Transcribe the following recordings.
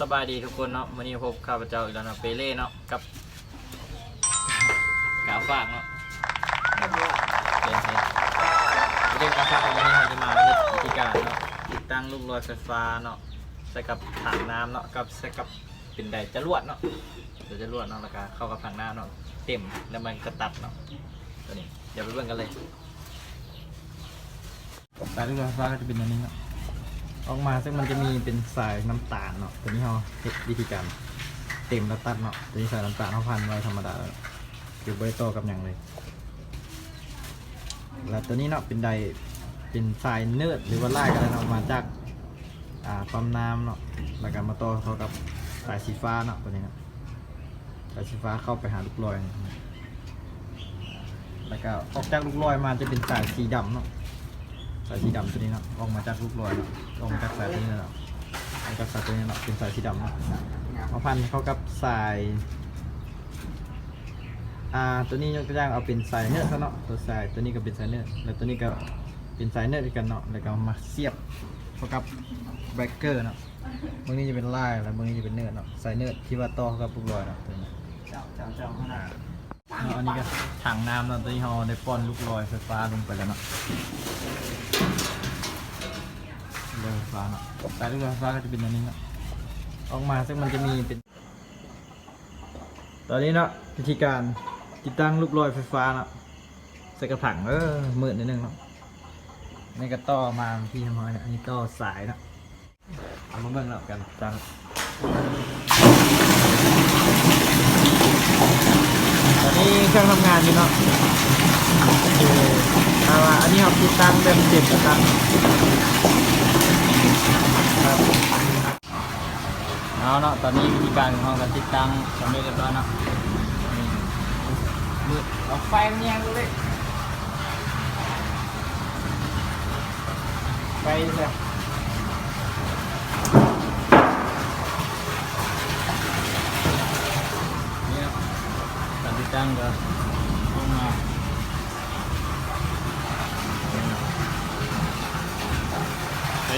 สบายดีทุกคนเนาะวันนี้พบข้าพเจ้าอีกแล้วเนาะเปเล่เนาะกับกาฝากเนาะเป็นเเรื่องกาฝากวันนี้เราจะมาเฮ็ดวิธีการเนาะติดตั้งลูกลอยไฟฟ้าเนาะใส่กับถังน้ำเนาะกับใส่กับเป็นไดจรวดเนาะเดี๋ยวจรวดเนาะแล้วก็เข้ากับถังน้ำเนาะเต็มแล้วมันก็ตัดเนาะตัวนี้เดี๋ยวไปเบิ่งกันเลยสายลูกลอยไฟฟ้าก็จะเป็นอันนี้เนาะ ออกมาซึ่งมันจะมีเป็นสายน้ำตาลเนาะตัวนี้เราเฮ็ดวิธีการเต็มแล้วตัดเนาะตัวนี้สายน้ำตาลเขาพันไว้ธรรมดาแล้วอยู่ใบโตอกับอย่างเลย แล้วตัวนี้เนาะเป็นไดเป็นสายเนื้อหรือว่าลายก็ได้เนามาจากอ่าปั๊มน้ำเนาะแล้วก็มาต่อเข้ากับสายสีฟ้าเนาะตัวนี้เนาะสายสีฟ้าเข้าไปหาลูกลอยเนี่ยแล้วก็ออกจากลูกลอยมาจะเป็นสายสีดำเนาะ สายสีดำตัวนี้เนาะออกมาจากลูกลอยเนาะออกมาจากสายตัวนี้เนาะออกมาจากสายตัวนี้เนาะเป็นสายสีดำเนาะมาพันเข้ากับสายอ่าตัวนี้ยกตัวอย่างเอาเป็นสายเนื้อซะเนาะตัวสายตัวนี้ก็เป็นสายเนื้อแล้วตัวนี้ก็เป็นสายเนื้อด้วยกันเนาะแล้วก็มาเสียบเข้ากับแบรกเกอร์เนาะบางนี้จะเป็นลายแล้วบางนี้จะเป็นเนื้อเนาะสายเนื้อที่ว่าต่อเข้ากับลูกลอยเนาะตัวนี้เจ้าเจ้าเจ้าขนาด อันนี้ก็ถังน้ำเนาะตัวนี้เราได้ป้อนลูกลอยไฟฟ้าลงไปแล้วเนาะลูกลอยไฟฟ้าเนาะสายลูกลอยไฟฟ้าก็จะเป็นอันนี้เนาะออกมาซึ่งมันจะมีเป็น ตอนนี้เนาะวิธีการติดตั้งลูกลอยไฟฟ้าเนาะใส่กระถางเออมืดนิดนึงเนาะนี่ก็ต่อมาที่ทำไมเนี่ยอันนี้ต่อสายเนาะเอามาเบิ่งแล้วกันจัง ต อันนี้เครื่องทำงานอยู่เนาะเอาละอันนี้เราติดตั้งแบบเจ็บติดตั้งครับเอาเนาะตอนนี้วิธีการของเราการติดตั้งสำเร็จเรียบร้อยเนาะมืดเอาไฟมันแยงดูเลยไฟใช่นี่ครับ การติดตั้งก็เข้ามาใช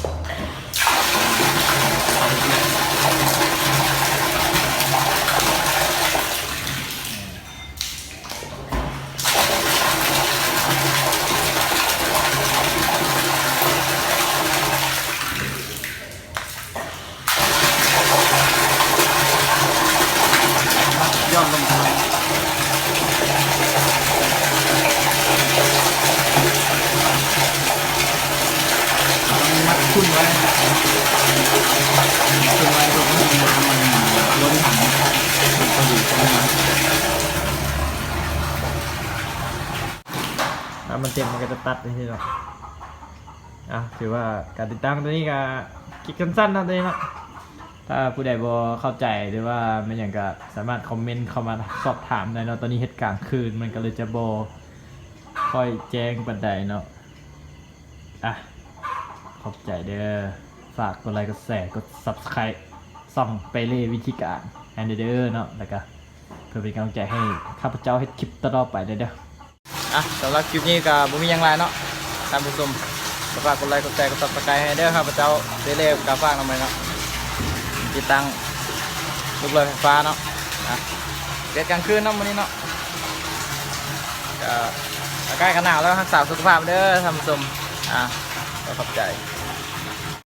้ ของคืนแล้วเมื่อมาทำให้องทำมันก็จะตัดเนาะแต่ว่ามันโตลงย่อนลงมาต้องมัดขึ้นไว้ขึ้นไว้ตรงนี้น้ำมันล้นถังมันก็อยู่ตรงนั้นถ้ามันเต็มมันก็จะตัดไปที่เราอะถือว่าการติดตั้งตัวนี้ก็คลิกสั้นๆนะตัวนี้นะ ถ้าผู้ใดบอเข้าใจหรือว่าไม่อย่างก็สามารถคอมเมนต์เข้ามาสอบถามได้เนาะตอนนี้เหตุการณ์คืนมันก็เลยจะบอค่อยแจ้งบันไดเนาะอะขอบใจเด้อฝากกดไลค์กดแชร์กด subscribe ส่องไปเล่วิธีการแอนเดอร์เนาะแล้วก็เพื่อเป็นกำลังใจให้ข้าพเจ้าให้คลิปต่อไปเด้อเด้ออะสำหรับคลิปนี้ก็บ่มียังไรเนาะท่านผู้ชมฝากกดไลค์กดแชร์กด subscribe ให้เด้อข้าพเจ้าเล่ๆกับฝากนำไปเนาะ ติดตั้งลูกเรือไฟฟ้าเนาะอะเด็ดกลางคืนเนาะวันนี้เนาะใกล้กันหนาวแล้วรักษาสุขภาพเด้อทำสมอะขอบใจ